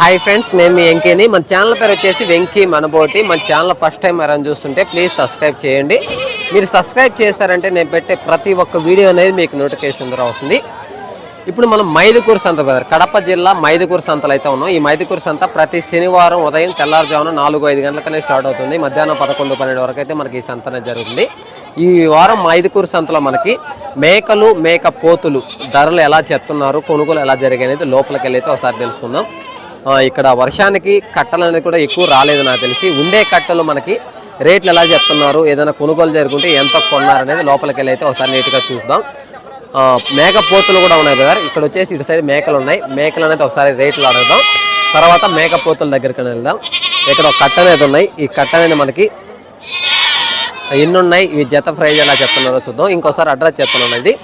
Hi friends నేను మీ వెంకీని. మన channel పేరు వచ్చేసి వెంకీ మనబోటి. మన ఛానల్ ఫస్ట్ టైం ఎవరైనా చూస్తుంటే ప్లీజ్ సబ్స్క్రైబ్ చేయండి. మీరు సబ్స్క్రైబ్ చేశారంటే నేను పెట్టే ప్రతి ఒక్క వీడియో అనేది మీకు నోటిఫికేషన్ ద్వారా వస్తుంది. ఇప్పుడు మనం మైదుకూరు సంత బ్రదర్ కడప జిల్లా మైదుకూరు సంతలు అయితే ఉన్నాం. ఈ మైదుకూరు సంత ప్రతి శనివారం ఉదయం తెల్లారుజామున నాలుగు ఐదు గంటలకనే స్టార్ట్ అవుతుంది. మధ్యాహ్నం పదకొండు పన్నెండు వరకు అయితే మనకి ఈ సంత జరుగుతుంది. ఈ వారం మైదుకూరు సంతలో మనకి మేకలు మేక పోతులు ధరలు ఎలా చెప్తున్నారు కొనుగోలు ఎలా జరిగాయి అనేది లోపలికి వెళ్ళి అయితే ఒకసారి తెలుసుకుందాం. ఇక్కడ వర్షానికి కట్టలు అనేది కూడా ఎక్కువ రాలేదు నాకు తెలిసి. ఉండే కట్టలు మనకి రేట్లు ఎలా చెప్తున్నారు? ఏదైనా కొనుగోలు జరుగుతుంటే ఎంత కొన్నారనేది లోపలికి వెళ్ళి అయితే ఒకసారి నీట్గా చూద్దాం. మేకపోతులు మేక పోతులు కూడా ఉన్నాయి బ్రదర్. ఇక్కడ వచ్చేసి ఇటు సైడ్ మేకలు ఉన్నాయి. మేకలు అనేది ఒకసారి రేట్లు అడుగుదాం. తర్వాత మేక పోతుల దగ్గరికి వెళ్దాం. ఇక్కడ ఒక కట్ట అనేది ఉన్నాయి. ఈ కట్ట అనేది మనకి ఎన్ని ఉన్నాయి ఇవి జత ప్రైజ్ ఎలా చెప్తున్నారో చూద్దాం. ఇంకోసారి అడ్రస్ చెప్తున్నాను ఇది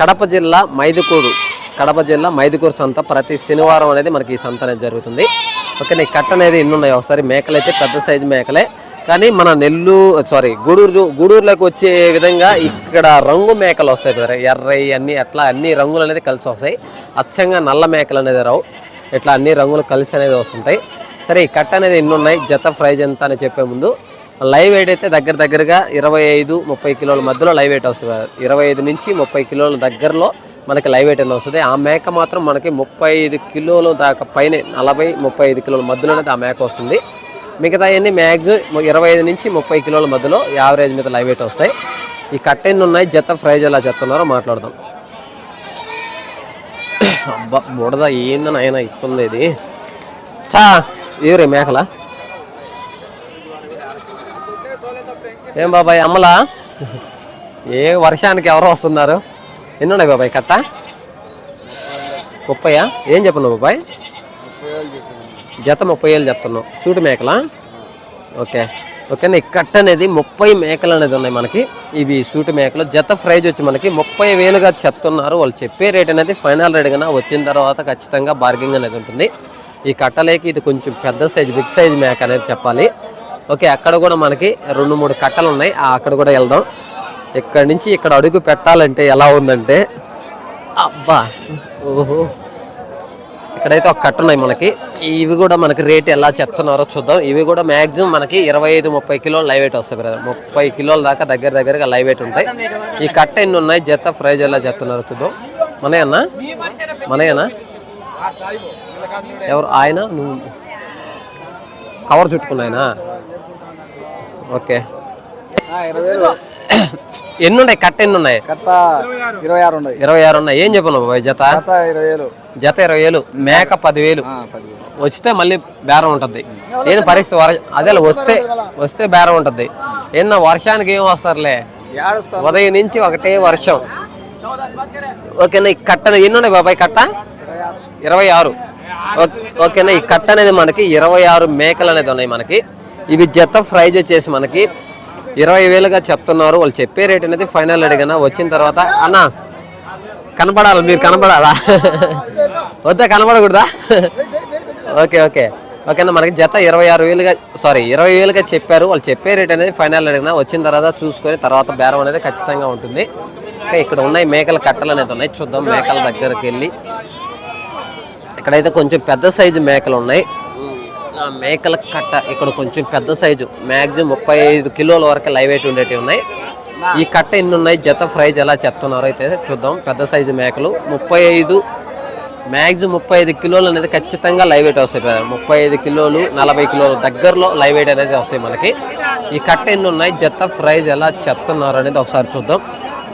కడప జిల్లా మైదుకూరు. కడప జిల్లా మైదుకూరు సంత ప్రతి శనివారం అనేది మనకి ఈ సంత అనేది జరుగుతుంది. ఓకే ఈ కట్ట అనేది ఉన్నాయి ఒకసారి మేకలు అయితే పెద్ద సైజు మేకలే. కానీ మన నెల్లు సారీ గూడూరు గూడూరులోకి వచ్చే విధంగా ఇక్కడ రంగు మేకలు వస్తాయి కదా ఎర్రయి అన్ని అట్లా అన్ని రంగులు అనేది కలిసి వస్తాయి. అచ్చంగా నల్ల మేకలు అనేది రావు. ఇట్లా అన్ని రంగులు కలిసి అనేది వస్తుంటాయి. సరే ఈ కట్ట అనేది ఎన్ని ఉన్నాయి? జత ప్రైజ్ ఎంత అని చెప్పే ముందు లైవ్ వెయిట్ అయితే దగ్గర దగ్గరగా ఇరవై ఐదు ముప్పై కిలోల మధ్యలో లైవ్ వెయిట్ వస్తుంది. ఇరవై ఐదు నుంచి ముప్పై కిలోల దగ్గరలో మనకి లైవ్ వెయిట్ అనేది వస్తుంది. ఆ మేక మాత్రం మనకి ముప్పై ఐదు కిలోలు దాకా పైన నలభై ముప్పై ఐదు కిలోల మధ్యలో ఆ మేక వస్తుంది. మిగతా అన్నీ మ్యాక్సిమం ఇరవై ఐదు నుంచి ముప్పై కిలోల మధ్యలో యావరేజ్ మీద లైవ్ వెయిట్ వస్తాయి. ఈ కట్ ఎన్ని ఉన్నాయి? జత ప్రైజ్ ఎలా చెప్తున్నారో మాట్లాడదాం. అబ్బా బుడద ఏందని ఆయన ఇస్తుంది ఇది. చా ఎవరే మేకలా? ఏం బాబాయ్ అమ్మలా? ఏ వర్షానికి ఎవరు వస్తున్నారు? ఎన్ని బాబాయ్ కట్ట ముప్పయా? ఏం చెప్పన్నావు బాబాయ్? జత ముప్పై ఏళ్ళు చెప్తున్నావు. సూటి మేకలా? ఓకే. ఓకేనా? ఈ కట్ట అనేది ముప్పై మేకలు అనేది ఉన్నాయి మనకి. ఇవి సూటి మేకలు. జత ప్రైజ్ వచ్చి మనకి ముప్పై వేలుగా చెప్తున్నారు. వాళ్ళు చెప్పే రేట్ అనేది ఫైనల్ రేట్ కన్నా వచ్చిన తర్వాత ఖచ్చితంగా బార్గింగ్ అనేది ఉంటుంది. ఈ కట్టలేకి ఇది కొంచెం పెద్ద సైజ్ బిగ్ సైజ్ మేక అనేది చెప్పాలి. ఓకే అక్కడ కూడా మనకి రెండు మూడు కట్టలు ఉన్నాయి. అక్కడ కూడా వెళ్దాం. ఇక్కడ నుంచి ఇక్కడ అడుగు పెట్టాలంటే ఎలా ఉందంటే అబ్బా ఓహో. ఇక్కడైతే ఒక కట్ట ఉన్నాయి మనకి. ఇవి కూడా మనకి రేట్ ఎలా చెప్తున్నారో చూద్దాం. ఇవి కూడా మ్యాక్సిమం మనకి ఇరవై ఐదు ముప్పై కిలోలు లైవ్ వెయిట్ వస్తాయి బ్రదర్. ముప్పై కిలోల దాకా దగ్గర దగ్గరగా లైవ్ వెయిట్ ఉంటాయి. ఈ కట్ట ఎన్ని ఉన్నాయి? జత ఫ్రైజ్ ఎలా చెప్తున్నారో చూద్దాం. మనయన్నా మనయన్నా ఎవరు? ఆయన? నువ్వు. కవర్ చుట్టుకున్నాయనా? ఓకే. ఎన్ని ఉన్నాయి కట్ట ఎన్ని ఉన్నాయి కట్ట ఇరవై ఆరు ఉన్నాయి. ఇరవై ఆరు ఉన్నాయి. ఏం చెప్పను బాబాయ్? జత? ఇరవై వేలు జత ఇరవై వేలు మేక పదివేలు. వస్తే మళ్ళీ బేరం ఉంటుంది. ఏది పరిస్థితి? అదే వస్తే వస్తే బేరం ఉంటుంది ఏమన్నా వర్షానికి ఏం వస్తారులే? ఉదయం నుంచి ఒకటే వర్షం. ఓకేనా ఈ కట్ట ఎన్ని ఉన్నాయి బాబాయ్? కట్ట? ఇరవై ఆరు. ఓకే- ఓకేనా ఈ కట్ట అనేది మనకి ఇరవై ఆరు మేకలు అనేది ఉన్నాయి మనకి. ఇవి జత ప్రైజ్ వచ్చేసి మనకి ఇరవై వేలుగా చెప్తున్నారు. వాళ్ళు చెప్పే రేట్ అనేది ఫైనల్ అడిగినా? వచ్చిన తర్వాత అన్న కనపడాలి మీరు కనపడాలా వద్దా కనపడకూడదా ఓకే ఓకే. ఓకేనా మనకి జత ఇరవై ఆరు వేలుగా సారీ ఇరవై వేలుగా చెప్పారు. వాళ్ళు చెప్పే రేట్ అనేది ఫైనల్ అడిగినా వచ్చిన తర్వాత చూసుకొని తర్వాత బేరం అనేది ఖచ్చితంగా ఉంటుంది. ఇంకా ఇక్కడ ఉన్నాయి మేకల కట్టలు అనేది ఉన్నాయి. చూద్దాం మేకల దగ్గరికి వెళ్ళి ఇక్కడైతే కొంచెం పెద్ద సైజు మేకలు ఉన్నాయి. మేకల కట్ట ఇక్కడ కొంచెం పెద్ద సైజు. మ్యాక్సిమం ముప్పై ఐదు కిలోల వరకు లైవ్ అయితే ఉండేటివి ఉన్నాయి. ఈ కట్ట ఎన్ని ఉన్నాయి? జత ప్రైజ్ ఎలా చెప్తున్నారో అయితే చూద్దాం. పెద్ద సైజు మేకలు. ముప్పై ఐదు మ్యాక్సిమం ముప్పై ఐదు కిలోలు అనేది ఖచ్చితంగా లైవ్ వెయిట్ వస్తాయి కదా ముప్పై ఐదు కిలోలు నలభై కిలోలు దగ్గరలో లైవ్ వెయిట్ అనేది వస్తాయి మనకి. ఈ కట్ట ఎన్ని ఉన్నాయి? జత ప్రైజ్ ఎలా చెప్తున్నారు అనేది ఒకసారి చూద్దాం.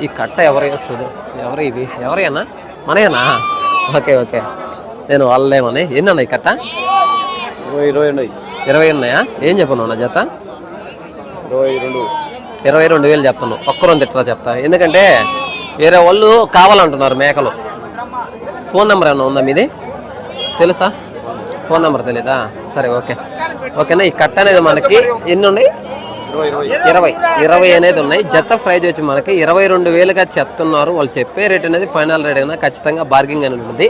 ఈ కట్ట ఎవరైనా చూద్దాం ఎవరు ఇవి? ఎవరైనా? మనయేనా? Okay okay. నేను వాళ్ళేమని ఎన్ని ఉన్నాయి కట్ట? ఇరవై ఉన్నాయి. ఏం చెప్పను నా జత? ఇరవై రెండు. ఇరవై రెండు వేలు చెప్తాను. ఒక్క రెండు ఇట్లా చెప్తా. ఎందుకంటే వేరే వాళ్ళు కావాలంటున్నారు మేకలు. ఫోన్ నెంబర్ ఏమైనా ఉందా మీది? తెలుసా? ఫోన్ నెంబర్ తెలీదా? సరే ఓకే. ఓకేనా? ఈ కట్ట అనేది మనకి ఎన్ని ఉన్నాయి? ఇరవై ఇరవై. అనేది ఉన్నాయి. జత ప్రైజ్ వచ్చి మనకి ఇరవై రెండు వేలుగా చెప్తున్నారు. వాళ్ళు చెప్పే రేట్ అనేది ఫైనల్ రేట్ అయినా ఖచ్చితంగా బార్గింగ్ అని ఉంటుంది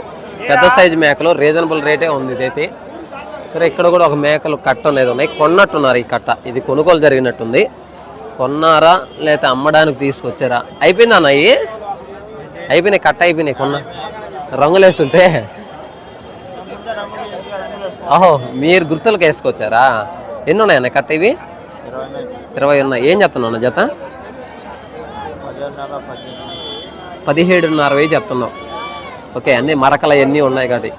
పెద్ద సైజ్ మేకలు రీజనబుల్ రేటే ఉంది ఇదైతే. సరే ఇక్కడ కూడా ఒక మేకలు కట్ట అనేది ఉన్నాయి. కొన్నట్టున్నారు ఈ కట్ట. ఇది కొనుగోలు జరిగినట్టుంది. కొన్నారా లేకపోతే అమ్మడానికి తీసుకొచ్చారా? అయిపోయిందా అన్నయ్యి అయిపోయినాయి కట్ట అయిపోయినాయి కొన్న. రంగులేస్తుంటే ఓహో మీరు గుర్తులకు వేసుకొచ్చారా? ఎన్ని ఉన్నాయన్న కట్ట ఇవి? ఇరవై ఉన్నాయి. ఏం చెప్తున్నావు జత? పదిహేడున్నర వెయ్యి చెప్తున్నావు. ఓకే అన్ని మరకలు అవన్నీ ఉన్నాయి కాబట్టి.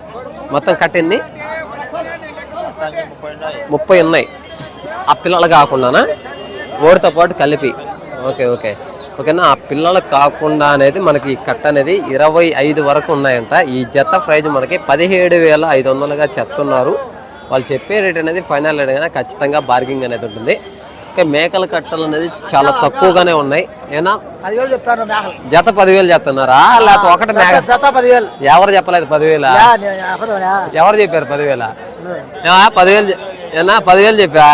మొత్తం కట్ట ఎన్ని? ముప్పై ఉన్నాయి. ఆ పిల్లలు కాకుండానా? ఓడితో పాటు కలిపి. Okay okay. ఓకేనా? ఆ పిల్లలు కాకుండా అనేది మనకి ఈ కట్ట అనేది ఇరవై ఐదు వరకు ఉన్నాయంట. ఈ జత ప్రైజ్ మనకి పదిహేడు వేల ఐదు వందలుగా చెప్తున్నారు. వాళ్ళు చెప్పే రేట్ అనేది ఫైనల్ రేట్ అనేది ఖచ్చితంగా బార్గింగ్ అనేది ఉంటుంది. ఓకే మేకల కట్టలు అనేది చాలా తక్కువగానే ఉన్నాయి. ఏనా? జత పదివేలు చెప్తున్నారా? లేకపోతే ఒకటి ఎవరు చెప్పలేదు పదివేల? ఎవరు చెప్పారు పదివేల? పదివేలు ఏనా పదివేలు చెప్పా?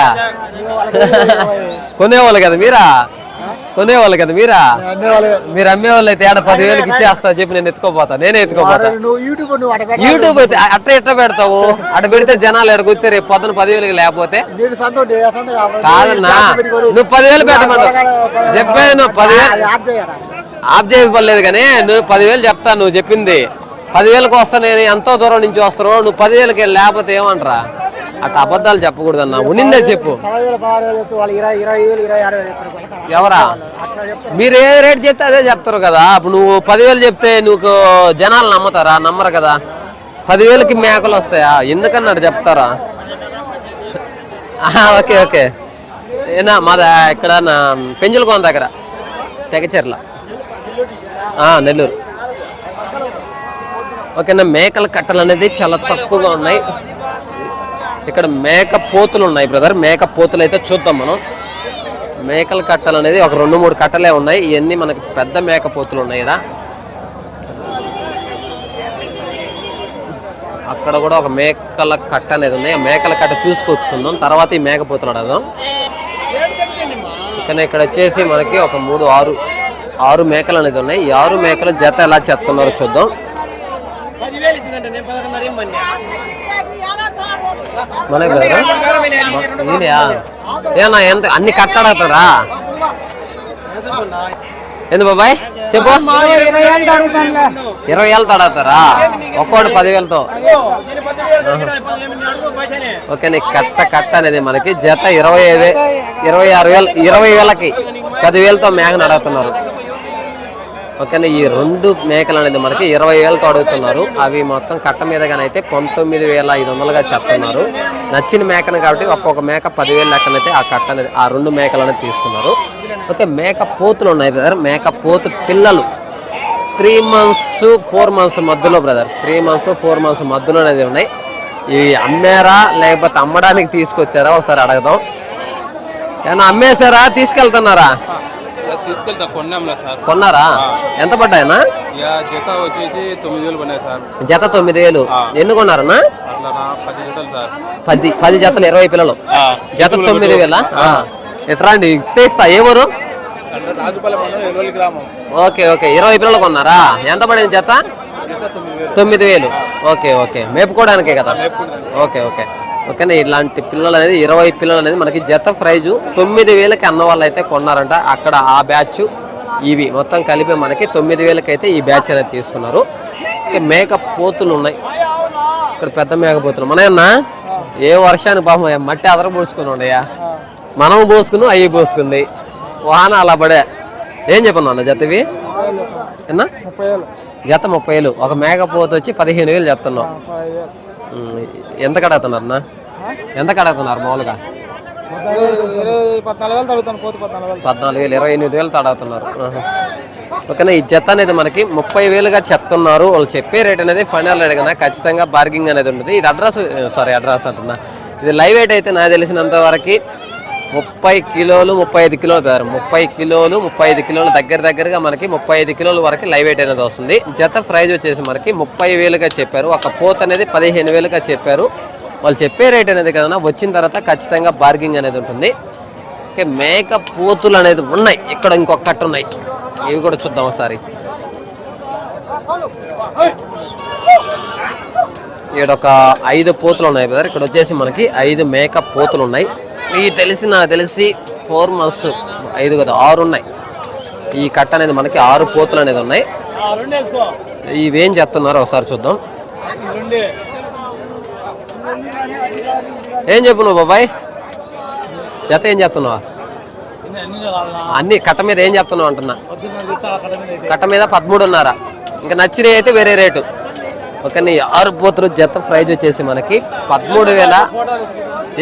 కొనేవాళ్ళు కదా మీరా? కొనేవాళ్ళు కదా మీరా. మీరు అమ్మేవాళ్ళు అయితే ఏడ పదివేలకి ఇచ్చేస్తా చెప్పి నేను ఎత్తుకోపోతా నేనే ఎత్తుకోపోతా. యూట్యూబ్ అయితే అట్ట ఎట్ట పెడతావు? అట్ట పెడితే జనాలు ఎడకొస్తే రేపు పొద్దున పదివేలకి లేకపోతే. కాదన్నా. నువ్వు పదివేలు పెట్టమన్నావు చెప్పాను పదివేలు ఆప్? ఆఫ్ చేయలేదు కానీ నువ్వు పదివేలు చెప్తా నువ్వు చెప్పింది. పదివేలకు వస్తా నేను ఎంతో దూరం నుంచి వస్తాను నువ్వు పదివేలకి లేకపోతే ఏమంటారా? అట్లా అబద్ధాలు చెప్పకూడదన్నా. ఉన్నిందే చెప్పు? ఎవరా. మీరు ఏ రేట్ చెప్తే అదే చెప్తారు కదా. అప్పుడు నువ్వు పదివేలు చెప్తే నువ్వు జనాలు నమ్ముతారా? నమ్మరు కదా. పదివేలకి మేకలు వస్తాయా? ఎందుకన్నాడు చెప్తారా? Okay okay. ఏనా మాదా ఇక్కడ నా పెంజలకోన దగ్గర. తెగచెర్ల. నెల్లూరు. ఓకేనా మేకల కట్టలు అనేది చాలా తక్కువగా ఉన్నాయి. ఇక్కడ మేక పోతులు ఉన్నాయి బ్రదర్ మేక పోతులు అయితే చూద్దాం మనం. మేకల కట్టలు అనేది ఒక రెండు మూడు కట్టలే ఉన్నాయి. ఇవన్నీ మనకి పెద్ద మేక పోతులు ఉన్నాయి ఇక్కడ అక్కడ కూడా ఒక మేకల కట్ట అనేది ఉంది. ఆ మేకల కట్ట చూసుకొచ్చుకుందాం. తర్వాత ఈ మేక పోతులు అడగదాం కానీ ఇక్కడ వచ్చేసి మనకి ఒక మూడు ఆరు ఆరు మేకలు అనేది ఉన్నాయి. ఈ ఆరు మేకలు జత ఎలా చెప్తున్నారో చూద్దాం. ఏనా ఎంత అన్ని కట్టడతారా ఎందు బాబాయ్? చెప్పు. ఇరవై ఏళ్ళు తడతారా? ఒక్కోటి పదివేలతో. ఓకే నీ కట్ట కట్ట అనేది మనకి జత ఇరవై ఐదు ఇరవై ఆరు వేలు ఇరవై వేలకి పదివేలతో మేకను అడుగుతున్నారు ఓకేనా ఈ రెండు మేకలు అనేది మనకి ఇరవై వేలతో అడుగుతున్నారు. అవి మొత్తం కట్ట మీదగానైతే పంతొమ్మిది వేల ఐదు వందలుగా చెప్తున్నారు. నచ్చిన మేకను కాబట్టి ఒక్కొక్క మేక పదివేలు లెక్కనైతే ఆ కట్ట అనేది ఆ రెండు మేకలు అనేది తీసుకున్నారు ఓకే మేక పోతులు ఉన్నాయి బ్రదర్. మేక పోతు పిల్లలు. త్రీ మంత్స్ ఫోర్ మంత్స్ మధ్యలో brother. Three months four months మధ్యలో అనేది ఉన్నాయి. ఇవి అమ్మారా లేకపోతే అమ్మడానికి తీసుకొచ్చారా? ఒకసారి అడగదాం. ఏమన్నా అమ్మేశారా? తీసుకెళ్తున్నారా? తీసుకెళ్తా కొన్నాంలే సార్. కొన్నారా? ఎంత పడ్డాయనా జత వచ్చేసి తొమ్మిది వేలు పడినాయి సార్. జత తొమ్మిది వేలు. ఎన్ని కొన్నారన్నా? పది జతలు సార్. పది పది జతలు ఇరవై పిల్లలు. జత తొమ్మిది వేల? ఎట్రా అండి? ఇస్తా ఏ ఊరు? Okay okay. ఇరవై పిల్లలు కొన్నారా? ఎంత పడింది జత? తొమ్మిది వేలు. Okay okay. మేపుకోవడానికే కదా? Okay okay. ఓకేనా? ఇలాంటి పిల్లలు అనేది ఇరవై పిల్లలు అనేది మనకి జత ప్రైజు తొమ్మిది వేలకి అన్న వాళ్ళు అయితే కొన్నారంట. అక్కడ ఆ బ్యాచ్ ఇవి మొత్తం కలిపి మనకి తొమ్మిది వేలకి అయితే ఈ బ్యాచ్ అనేది తీసుకున్నారు. మేక పోతులు ఉన్నాయి. ఇక్కడ పెద్ద మేక పోతులు. మనయన్న ఏ వర్షానికి పాపం మట్టి అదర పోసుకుని ఉండయా మనం పోసుకున్నాం అవి పోసుకుంది. వాన అలా పడే. ఏం చెప్పను అన్న జతవి ఎన్నా జత ముప్పై వేలు. ఒక మేకపోతు వచ్చి పదిహేను వేలు చెప్తున్నావు. ఎంత కడుగుతున్నారు అన్న? ఎంత కడుగుతున్నారు మామూలుగా? పద్నాలుగు వేలు ఇరవై ఎనిమిది వేలు తడుగుతున్నారు. ఓకేనా ఈ జత అనేది మనకి ముప్పై వేలుగా చెప్తున్నారు. వాళ్ళు చెప్పే రేట్ అనేది ఫైనల్ రేట్ కన్నా ఖచ్చితంగా బార్గింగ్ అనేది ఉంటుంది. ఇది అడ్రస్ సారీ అడ్రస్ అంటున్నా. ఇది లైవ్ వెయిట్ అయితే నాకు తెలిసినంత వరకు ముప్పై కిలోలు ముప్పై ఐదు కిలోలు పేరు ముప్పై కిలోలు ముప్పై ఐదు కిలోలు దగ్గర దగ్గరగా మనకి ముప్పై ఐదు కిలోల వరకు లైవ్ వెయిట్ అనేది వస్తుంది. జత ప్రైజ్ వచ్చేసి మనకి ముప్పై వేలుగా చెప్పారు. ఒక పోత్ అనేది పదిహేను వేలుగా చెప్పారు. వాళ్ళు చెప్పే రేట్ అనేది కదా వచ్చిన తర్వాత ఖచ్చితంగా బార్గింగ్ అనేది ఉంటుంది. ఓకే మేక పోతులు అనేది ఉన్నాయి. ఇక్కడ ఇంకొక కట్ట ఉన్నాయి. ఇవి కూడా చూద్దాం ఒకసారి. ఇక్కడ ఒక ఐదు పోతులు ఉన్నాయి బ్రదర్. ఇక్కడ వచ్చేసి మనకి ఐదు మేక పోతులు ఉన్నాయి. ఇవి తెలిసి నాకు తెలిసి ఫోర్ మంత్స్ ఐదు కదా ఆరు ఉన్నాయి. ఈ కట్ట అనేది మనకి ఆరు పోతులు అనేది ఉన్నాయి. ఇవేం చెప్తున్నారో ఒకసారి చూద్దాం. ఏం చెప్పు నువ్వు బాబాయ్? జత ఏం చెప్తున్నావా? అన్ని కట్ట మీద ఏం చెప్తున్నావు అంటున్నా. కట్ట మీద పదమూడున్నర. ఇంకా నచ్చినవి అయితే వేరే రేటు. ఒక ఆరు పోతులు జత ప్రైజ్ వచ్చేసి మనకి పదమూడు వేల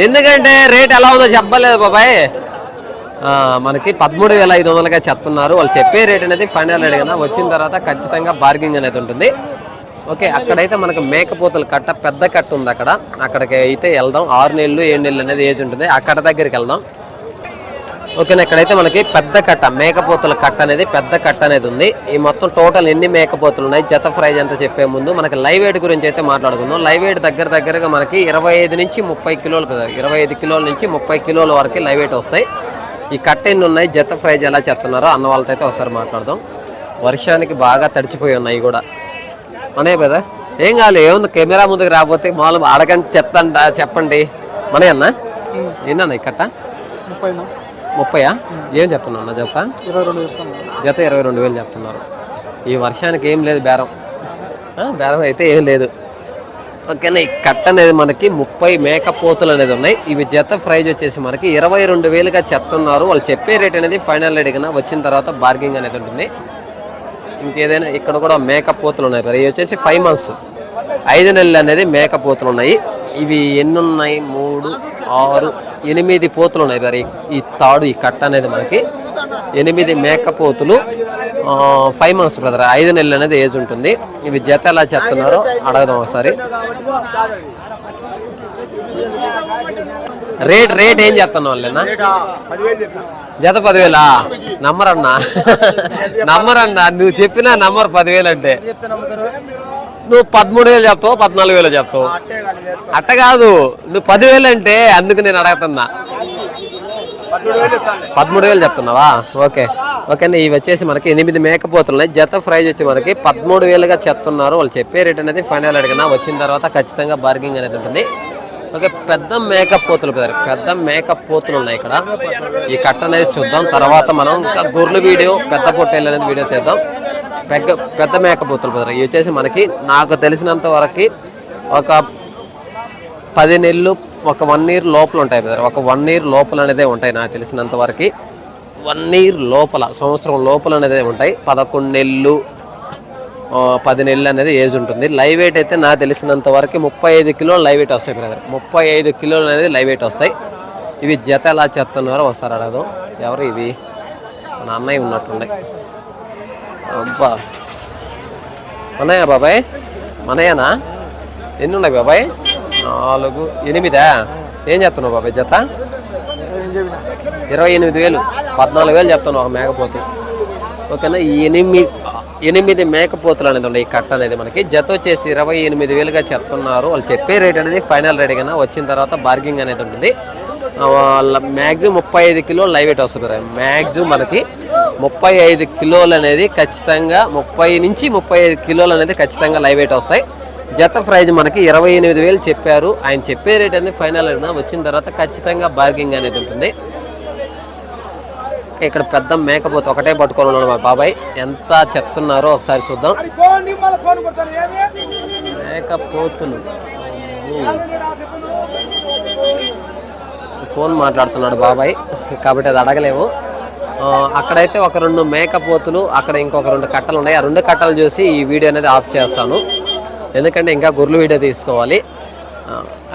ఎందుకంటే రేట్ ఎలా ఉందో చెప్పలేదు బాబాయ్. మనకి పదమూడు వేల ఐదు వందలుగా చెప్తున్నారు. వాళ్ళు చెప్పే రేట్ అనేది ఫైనల్ అడిగిన వచ్చిన తర్వాత ఖచ్చితంగా బార్గింగ్ అనేది ఉంటుంది. ఓకే అక్కడైతే మనకు మేకపోతల కట్ట పెద్ద కట్ట ఉంది అక్కడ. అక్కడికి అయితే వెళ్దాం. ఆరు నెలలు ఏడు నెలలు అనేది ఏజ్ ఉంటుంది. అక్కడ దగ్గరికి వెళ్దాం. ఓకేనా ఇక్కడైతే మనకి పెద్ద కట్ట మేకపోతుల కట్ట అనేది పెద్ద కట్ట అనేది ఉంది. ఈ మొత్తం టోటల్ ఎన్ని మేకపోతులు ఉన్నాయి? జత ప్రైజ్ ఎంత చెప్పే ముందు మనకి లైవ్ వెయిట్ గురించి అయితే మాట్లాడుకుందాం. లైవ్ వెయిట్ దగ్గర దగ్గరగా మనకి ఇరవై ఐదు నుంచి ముప్పై కిలోలు కదా ఇరవై ఐదు కిలోల నుంచి ముప్పై కిలోల వరకు లైవ్ ఎయిట్ వస్తాయి. ఈ కట్ట ఎన్ని ఉన్నాయి? జత ప్రైజ్ ఎలా చెప్తున్నారో అన్న వాళ్ళతో అయితే ఒకసారి మాట్లాడదాం. వర్షానికి బాగా తడిచిపోయి ఉన్నాయి కూడా. అనే బ్రదర్. ఏం కావాలి ఏముంది కెమెరా ముందుకు రాకపోతే మామూలు అడగండి చెప్తాంట చెప్పండి. మనే అన్న? కట్ట? ముప్పై ముప్పయా? ఏం చెప్తున్నా చెప్తా చెప్తాను జత ఇరవై రెండు వేలు చెప్తున్నారు. ఈ వర్షానికి ఏం లేదు బేరం. బేరం అయితే ఏం లేదు. ఓకేనా ఈ కట్ట అనేది మనకి ముప్పై మేకపోతులు అనేది ఉన్నాయి. ఇవి జత ప్రైజ్ వచ్చేసి మనకి ఇరవై రెండు వేలుగా చెప్తున్నారు. వాళ్ళు చెప్పే రేట్ అనేది ఫైనల్ రేట్ కన్నా వచ్చిన తర్వాత బార్గింగ్ అనేది ఉంటుంది. ఇంకేదైనా ఇక్కడ కూడా మేకపోతులు ఉన్నాయి మరి ఇవి వచ్చేసి ఫైవ్ మంత్స్ ఐదు నెలలు అనేది మేకపోతులు ఉన్నాయి. ఇవి ఎన్ని ఉన్నాయి? మూడు ఆరు ఎనిమిది పోతులు ఉన్నాయి మరి ఈ తాడు ఈ కట్ట అనేది మనకి. ఎనిమిది మేకపోతులు ఫైవ్ మంత్స్ బ్రదర్ ఐదు నెలలు అనేది ఏజ్ ఉంటుంది. ఇవి జత ఎలా చెప్తున్నారో అడగదాం ఒకసారి. రేట్ రేట్ ఏం చెప్తాను వాళ్ళేనా జత పదివేలా నంబర్ అన్నా నంబర్ అన్నా నువ్వు చెప్పిన నంబర్ పదివేలు అంటే. నువ్వు పదమూడు వేలు చెప్తావు. పద్నాలుగు వేలు చెప్తావు అట్ట కాదు. నువ్వు పదివేలు అంటే అందుకు నేను అడగతున్నా. పదమూడు వేలు చెప్తున్నావా? ఓకే. ఓకే ఇవి వచ్చేసి మనకి ఎనిమిది మేకపోతులు ఉన్నాయి జత ప్రైజ్ వచ్చి మనకి పదమూడు వేలుగా చెప్తున్నారు. వాళ్ళు చెప్పే రేట్ అనేది ఫైనల్ అడిగినా వచ్చిన తర్వాత ఖచ్చితంగా బార్గింగ్ అనేది ఉంటుంది. ఓకే పెద్ద మేకప్ పోతులు పెద్ద పెద్ద మేకప్ పోతులు ఉన్నాయి ఇక్కడ. ఈ కట్ట అనేది చూద్దాం. తర్వాత మనం ఇంకా గొర్రెల వీడియో పెద్ద పొట్టేలు అనేది వీడియో తీద్దాం. పెద్ద పెద్ద మేకపోతులు పెద్ద ఇవి వచ్చేసి మనకి నాకు తెలిసినంత వరకు ఒక పది నెలలు ఒక వన్ ఇయర్ లోపల ఉంటాయి బ్రదర్ ఒక వన్ ఇయర్ లోపల అనేదే ఉంటాయి నాకు తెలిసినంత వరకు. వన్ ఇయర్ లోపల సంవత్సరం లోపల అనేదే ఉంటాయి. పదకొండు నెలలు పది నెలలు అనేది ఏజ్ ఉంటుంది. లైవ్ వెయిట్ అయితే నాకు తెలిసినంత వరకు ముప్పై ఐదు కిలోలు లైవ్ వెయిట్ వస్తాయి బ్రదర్. ముప్పై ఐదు కిలోలు అనేది లైవ్ వెయిట్ వస్తాయి. ఇవి జత ఎలా చెప్తున్నారో ఒకసారి అడగదు. ఎవరు ఇవి? మన అన్నయ్య ఉన్నట్టుండే. అబ్బా. అన్నయ్య బాబాయ్? మనయ్యనా ఎన్ని ఉన్నాయి బాబాయ్? నాలుగు ఎనిమిదా? ఏం చెప్తున్నావు బాబాయ్ జత? ఇరవై ఎనిమిది వేలు. పద్నాలుగు వేలు చెప్తాను ఒక మేకపోతే. ఓకేనా? ఈ ఎనిమిది ఎనిమిది మేకపోతులు అనేది ఉన్నాయి ఈ కట్ట అనేది మనకి. జత వచ్చేసి ఇరవై ఎనిమిది వేలుగా చెప్తున్నారు. వాళ్ళు చెప్పే రేట్ అనేది ఫైనల్ రేట్ కన్నా వచ్చిన తర్వాత బార్గింగ్ అనేది ఉంటుంది. వాళ్ళ మ్యాక్సిమం ముప్పై ఐదు కిలో లైవ్ వెయిట్ వస్తుంది మ్యాక్సిమం మనకి ముప్పై ఐదు కిలోలు అనేది ఖచ్చితంగా ముప్పై నుంచి ముప్పై ఐదు కిలోలు అనేది ఖచ్చితంగా లైవ్ వెయిట్ వస్తాయి. జత ప్రైజ్ మనకి ఇరవై ఎనిమిది వేలు చెప్పారు. ఆయన చెప్పే రేట్ అనేది ఫైనల్ అయినా వచ్చిన తర్వాత ఖచ్చితంగా బార్గింగ్ అనేది ఉంటుంది. ఇక్కడ పెద్ద మేకపోతే ఒకటే పట్టుకొని ఉన్నాడు మా బాబాయ్. ఎంత చెప్తున్నారో ఒకసారి చూద్దాం. మేకపోతులు. ఫోన్ మాట్లాడుతున్నాడు బాబాయ్. కాబట్టి అది అడగలేము. అక్కడైతే ఒక రెండు మేకపోతులు అక్కడ ఇంకొక రెండు కట్టలు ఉన్నాయి. ఆ రెండు కట్టలు చూసి ఈ వీడియో అనేది ఆఫ్ చేస్తాను. ఎందుకంటే ఇంకా గుర్రెలు వీడియో తీసుకోవాలి.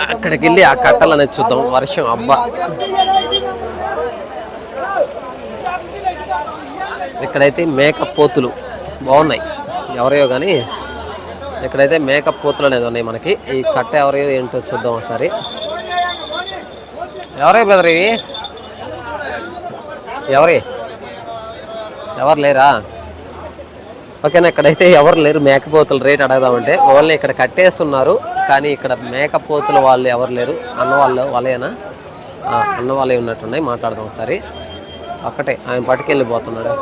అక్కడికి వెళ్ళి ఆ కట్టలు అనేది చూద్దాం. వర్షం అబ్బా. ఇక్కడైతే మేకప్ పోతులు బాగున్నాయి. ఎవరయో కానీ ఇక్కడైతే మేకప్ పోతులు అనేది ఉన్నాయి మనకి. ఈ కట్ట ఎవరియో ఏంటో చూద్దాం ఒకసారి. ఎవరే బ్రదర్ ఇవి? ఎవరి? ఎవరు లేరా? ఓకేనా ఇక్కడైతే ఎవరు లేరు. మేకపోతులు రేట్ అడగదామంటే ఓన్లీ ఇక్కడ కట్టేస్తున్నారు. కానీ ఇక్కడ మేకపోతులు వాళ్ళు ఎవరు లేరు. అన్న వాళ్ళు వాళ్ళేనా అన్న వాళ్ళే ఉన్నట్టున్నాయి. మాట్లాడదాం ఒకసారి. ఒక్కటే ఆయన పట్టుకెళ్ళిపోతున్నాడు.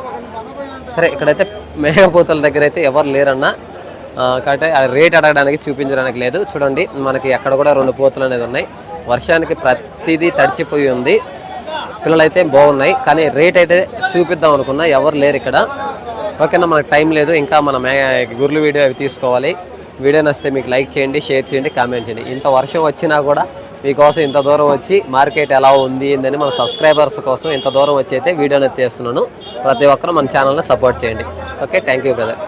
సరే ఇక్కడైతే మేఘపోతల దగ్గర అయితే ఎవరు లేరన్నా కాబట్టి ఆ రేట్ అడగడానికి చూపించడానికి లేదు. చూడండి మనకి అక్కడ కూడా రెండు పోతలు అనేది ఉన్నాయి. వర్షానికి ప్రతిదీ తడిచిపోయి ఉంది. పిల్లలైతే బాగున్నాయి కానీ రేట్ అయితే చూపిద్దాం అనుకున్నా ఎవరు లేరు ఇక్కడ. ఓకేనా మనకు టైం లేదు ఇంకా మన మే గుర్లు వీడియో అవి తీసుకోవాలి. వీడియో నచ్చితే మీకు లైక్ చేయండి షేర్ చేయండి కామెంట్ చేయండి. ఇంత వర్షం వచ్చినా కూడా మీకోసం ఇంత దూరం వచ్చి మార్కెట్ ఎలా ఉంది అని మన సబ్స్క్రైబర్స్ కోసం ఇంత దూరం వచ్చి అయితే వీడియోని తీస్తున్నాను. ప్రతి ఒక్కరు మన ఛానల్ని సపోర్ట్ చేయండి. Okay thank you brother.